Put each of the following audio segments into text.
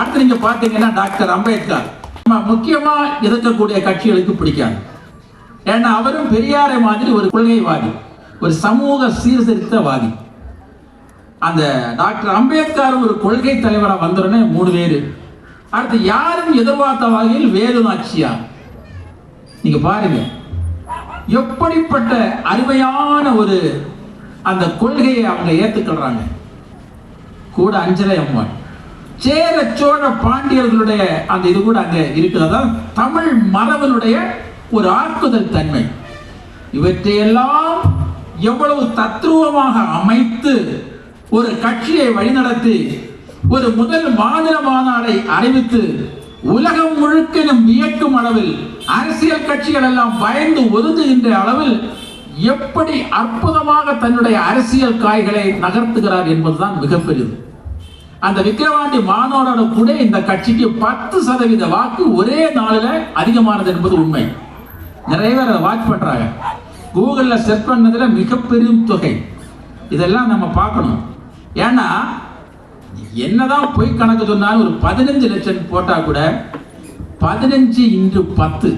அடுத்து நீங்க பாத்தீங்கன்னா டாக்டர் அம்பேத்கர். முக்கியமா இருக்கக்கூடிய கட்சிகளுக்கு பிடிக்காது. ஏன்னா அவரும் பெரியாரை மாதிரி ஒரு கொள்கைவாதி ஒரு சமூக சீர்திருத்தவாதி. அந்த டாக்டர் அம்பேத்கர் ஒரு கொள்கை தலைவராக வந்துடனே மூணு பேர். அடுத்து யாரும் எதிர்பார்த்த வகையில் வேலு நாச்சியார் நீங்க பாருங்க. எப்படிப்பட்ட அருமையான ஒரு அந்த கொள்கையை அவங்க ஏத்துக்கிறாங்க கூட அஞ்சலை அம்மாள். சேர சோழ பாண்டியர்களுடைய அந்த இது கூட அங்கே இருக்குது. தமிழ் மரபனுடைய ஒரு ஆக்குதல் தன்மை. இவற்றையெல்லாம் எவ்வளவு தத்ரூபமாக அமைத்து ஒரு கட்சியை வழிநடத்தி ஒரு முதல் மாநில மாநாடை அறிவித்து உலகம் முழுக்கனும் வியக்கும் அளவில் அரசியல் கட்சிகள் எல்லாம் பயந்து ஒதுங்குகின்ற அளவில் எப்படி அற்புதமாக தன்னுடைய அரசியல் காய்களை நகர்த்துகிறார் என்பதுதான் மிகப்பெரியது. அந்த விக்கிரவாண்டி மாணவரோட கூட இந்த கட்சிக்கு பத்து சதவீத வாக்கு ஒரே நாளில் அதிகமானது என்பது உண்மை. நிறைய பேர் அதை வாட்ச் பண்ணுறாங்க கூகுளில் செர்ச் பண்ணதில் மிகப்பெரும் தொகை. இதெல்லாம் நம்ம பார்க்கணும். ஏன்னா என்னதான் பொய் கணக்கு சொன்னாலும் ஒரு பதினஞ்சு லட்சம் போட்டால் கூட பதினஞ்சு இன்று பத்து.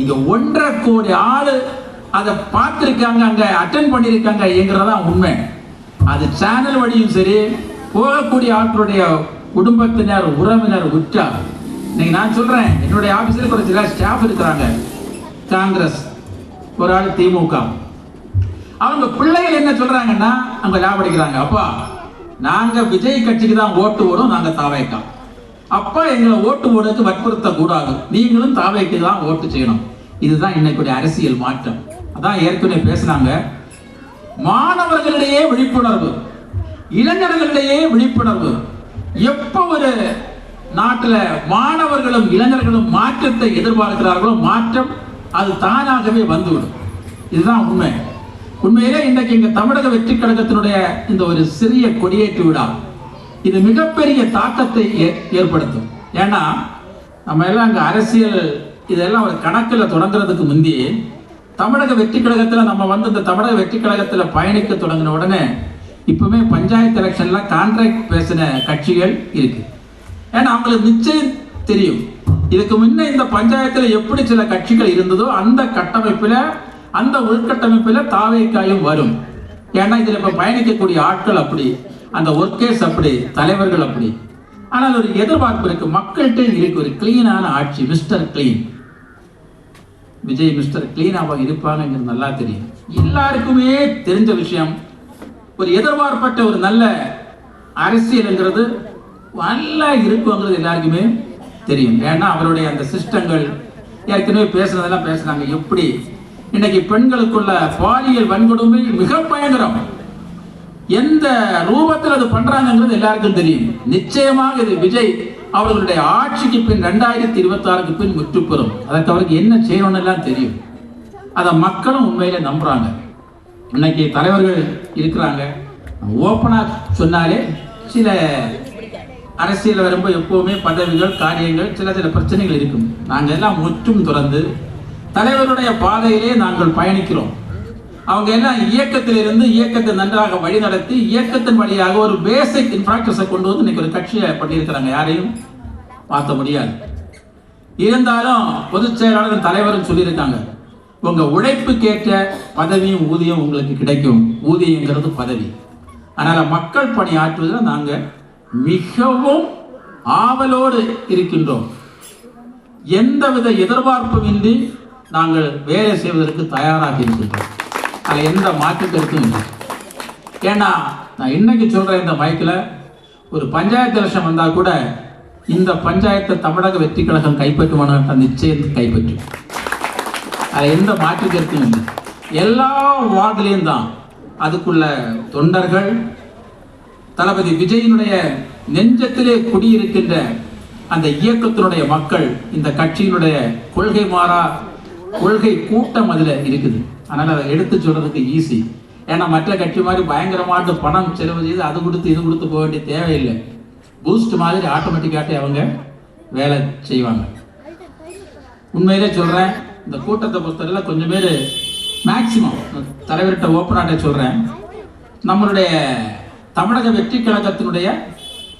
இங்கே ஒன்றரை கோடி ஆள் அதை பார்த்துருக்காங்க அங்கே அட்டன் பண்ணியிருக்காங்க என்கிறதா உண்மை. அது சேனல் வழியும் சரி போகக்கூடிய ஆட்களுடைய குடும்பத்தினர் உறவினர் உற்றார் இன்னைக்கு நான் சொல்றேன் என்னுடைய ஆபீஸில் ஒரு சில ஸ்டாஃப் இருக்கிறாங்க. காங்கிரஸ் ஒரு ஆள் திமுக. அவங்க பிள்ளைகள் என்ன சொல்றாங்கன்னா அங்க லாபடிக்கிறாங்க அப்பா நாங்க விஜய் கட்சிக்கு தான் ஓட்டு போடும் நாங்க தாவேக்கா. அப்பா எங்களை ஓட்டு போடுறதுக்கு வற்புறுத்த கூடாது நீங்களும் தாவேக்கு தான் ஓட்டு செய்யணும். இதுதான் இன்னைக்குடைய அரசியல் மாற்றம். அதான் ஏற்கனவே பேசுனாங்க. மாணவர்களிடையே விழிப்புணர்வு. இளைஞர்களிடையே விழிப்புணர்வு. எப்போ ஒரு நாட்டில் மாணவர்களும் இளைஞர்களும் மாற்றத்தை எதிர்பார்க்கிறார்களோ மாற்றம் அது தானாகவே வந்துவிடும். இதுதான் உண்மை. உண்மையிலே இன்றைக்கு இங்கே தமிழக வெற்றி கழகத்தினுடைய இந்த ஒரு சிறிய கொடியேற்று விழா இது மிகப்பெரிய தாக்கத்தை ஏ- ஏற்படுத்தும். ஏன்னா நம்ம எல்லாம் அங்கே அரசியல் இதெல்லாம் ஒரு கணக்கில் தொடங்குறதுக்கு முந்தி தமிழக வெற்றி கழகத்தில் நம்ம வந்து இந்த தமிழக வெற்றி கழகத்தில் பயணிக்க தொடங்கின உடனே இப்பவுமே பஞ்சாயத்து எலெக்ஷனில் கான்ட்ராக்ட் பேசின கட்சிகள் இருக்குது ஏன்னா அவங்களுக்கு நிச்சயம் தெரியும். இதுக்கு முன்னே இந்த பஞ்சாயத்தில் எப்படி சில கட்சிகள் இருந்ததோ அந்த கட்டமைப்பில் அந்த உள்கட்டமைப்பில் தாவேக்காயும் வரும். ஏன்னா இதில் இப்போ பயணிக்கக்கூடிய ஆட்கள் அப்படி அந்த ஒர்க்கேஸ் அப்படி தலைவர்கள் அப்படி. ஆனால் ஒரு எதிர்பார்ப்பு இருக்கு. மக்கள்கிட்ட இருக்கு. ஒரு கிளீனான ஆட்சி மிஸ்டர் கிளீன் விஜய் மிஸ்டர் கிளீனாக இருப்பாங்க நல்லா தெரியும். எல்லாருக்குமே தெரிஞ்ச விஷயம் ஒரு எதிர்பார்ப்பட்ட ஒரு நல்ல அரசியல்ங்கிறது நல்லா இருக்குங்கிறது எல்லாருக்குமே தெரியும். ஏன்னா அவருடைய அந்த சிஸ்டங்கள் ஏற்கனவே பேசுனதெல்லாம் பேசுனாங்க. எப்படி? இன்னைக்கு பெண்களுக்குள்ள பாலியல் வன்கொடுமை மிக பயங்கரம். எந்த ரூபத்தில் அது பண்றாங்கிறது எல்லாருக்கும் தெரியும். நிச்சயமாக இது விஜய் அவர்களுடைய ஆட்சிக்கு பின் ரெண்டாயிரத்தி இருபத்தி ஆறுக்கு பின் முற்றுப்பெறும். அதற்கு அவருக்கு என்ன செய்யணும்னு எல்லாம் தெரியும். அதை மக்களும் உண்மையில நம்புறாங்க. இன்னைக்கு தலைவர்கள் இருக்கிறாங்க. ஓப்பனாக சொன்னாலே சில அரசியல் வரும்போது எப்போவுமே பதவிகள் காரியங்கள் சில சில பிரச்சனைகள் இருக்கும். நாங்கள் எல்லாம் முற்றும் துறந்து தலைவருடைய பாதையிலே நாங்கள் பயணிக்கிறோம். அவங்க எல்லாம் இயக்கத்திலிருந்து இயக்கத்தை நன்றாக வழிநடத்தி இயக்கத்தின் வழியாக ஒரு பேசிக் இன்ஃப்ராஸ்ட்ரக்சரை கொண்டு வந்து இன்னைக்கு ஒரு கட்சியை பண்ணியிருக்கிறாங்க யாரையும் பார்த்த முடியாது. இருந்தாலும் பொதுச் செயலாளர் தலைவரும் சொல்லியிருக்காங்க. உங்க உழைப்புக்கேற்ற பதவியும் ஊதியம் உங்களுக்கு கிடைக்கும். ஊதியங்கிறது பதவி. அதனால் மக்கள் பணி ஆற்றுவதில் நாங்கள் மிகவும் ஆவலோடு இருக்கின்றோம். எந்தவித எதிர்பார்ப்புமின்றி நாங்கள் வேலை செய்வதற்கு தயாராக இருக்கின்றோம். அதில் எந்த மாற்று கருத்தும் இல்லை. ஏன்னா நான் இன்னைக்கு சொல்கிறேன் இந்த மைக்கில் ஒரு பஞ்சாயத்து எலெக்ஷன் வந்தால் கூட இந்த பஞ்சாயத்தை தமிழக வெற்றி கழகம் கைப்பற்றுவான நிச்சயத்தை கைப்பற்றும். அதில் எந்த மாற்று கருத்தும் இல்லை. எல்லா வார்டுலேயும் தான் அதுக்குள்ள தொண்டர்கள் தளபதி விஜயினுடைய நெஞ்சத்திலே குடியிருக்கின்ற அந்த இயக்கத்தினுடைய மக்கள் இந்த கட்சியினுடைய கொள்கை மாறா கொள்கை கூட்டம் அதில் இருக்குது. அதனால் அதை எடுத்து சொல்கிறதுக்கு ஈஸி ஏன்னா மற்ற கட்சி மாதிரி பயங்கரமான பணம் செலவு செய்து அது கொடுத்து இது கொடுத்து போக வேண்டிய தேவையில்லை. பூஸ்ட் மாதிரி ஆட்டோமேட்டிக்காட்டே அவங்க வேலை செய்வாங்க. உண்மையிலே சொல்கிறேன் இந்த கூட்டத்தை பொறுத்தவரையில் கொஞ்சம் பேர் மேக்சிமம் தலைவர்கிட்ட ஓப்பனாட்டே சொல்கிறேன் நம்மளுடைய தமிழக வெற்றி கழகத்தினுடைய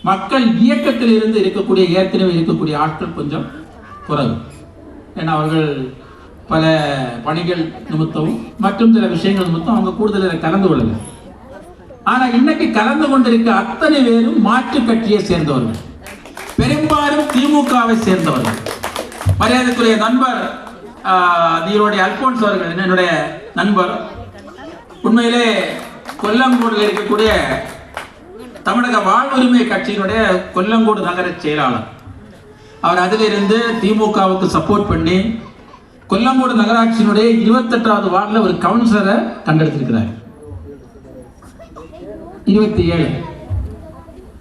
மக்கள் இயக்கத்தில் இருந்து இருக்கக்கூடிய ஏற்கனவே இருக்கக்கூடிய ஆட்கள் கொஞ்சம் குறைவு. ஏன்னா அவர்கள் பல பணிகள் நிமித்தமும் மற்றும் சில விஷயங்கள் நிமித்தம் அவங்க கூடுதல் கலந்து கொள்ளல ஆனா இன்னைக்கு கலந்து கொண்டிருக்க அத்தனை பேரும் மாற்று கட்சியை சேர்ந்தவர்கள். பெரும்பாலும் திமுகவை சேர்ந்தவர்கள். மரியாதைக்குரிய நண்பர் ஆஹ், அல்போன்ஸ் அவர்கள் என்னுடைய நண்பர். உண்மையிலே கொல்லங்கோடில் இருக்கக்கூடிய தமிழக வாழ்வுரிமை கட்சியினுடைய கொல்லங்கோடு நகர செயலாளர். அவர் அதிலிருந்து திமுகவுக்கு சப்போர்ட் பண்ணி கொல்லங்கோடு நகராட்சியினுடைய இருபத்தெட்டாவது வார்டில் ஒரு கவுன்சிலரை கண்டெடுத்திருக்கிறார். இருபத்தி ஏழு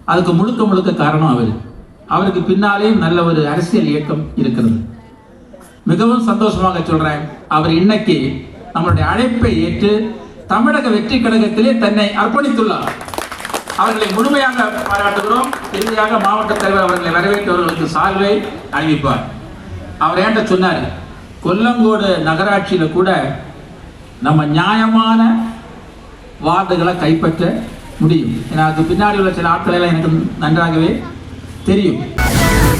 அதுக்கு முழுக்க முழுக்க காரணம் அவர். அவருக்கு பின்னாலே நல்ல ஒரு அரசியல் இயக்கம் இருக்கிறது. மிகவும் சந்தோஷமாக சொல்றேன். அவர் இன்னைக்கு நம்மளுடைய அழைப்பை ஏற்று தமிழக வெற்றி கழகத்திலே தன்னை அர்ப்பணித்துள்ளார். அவர்களை முழுமையாக பாராட்டுகிறோம். இறுதியாக மாவட்ட தலைவர் அவர்களை வரவேற்றவர்களுக்கு சால்வை அணிவிப்பார். அவர் ஏன்ட்ட சொன்னார் கொல்லங்கோடு நகராட்சியில் கூட நம்ம நியாயமான வார்டுகளை கைப்பற்ற முடியும். ஏன்னா அதுக்கு பின்னாடி உள்ள சில ஆட்களெல்லாம் எனக்கு நன்றாகவே தெரியும்.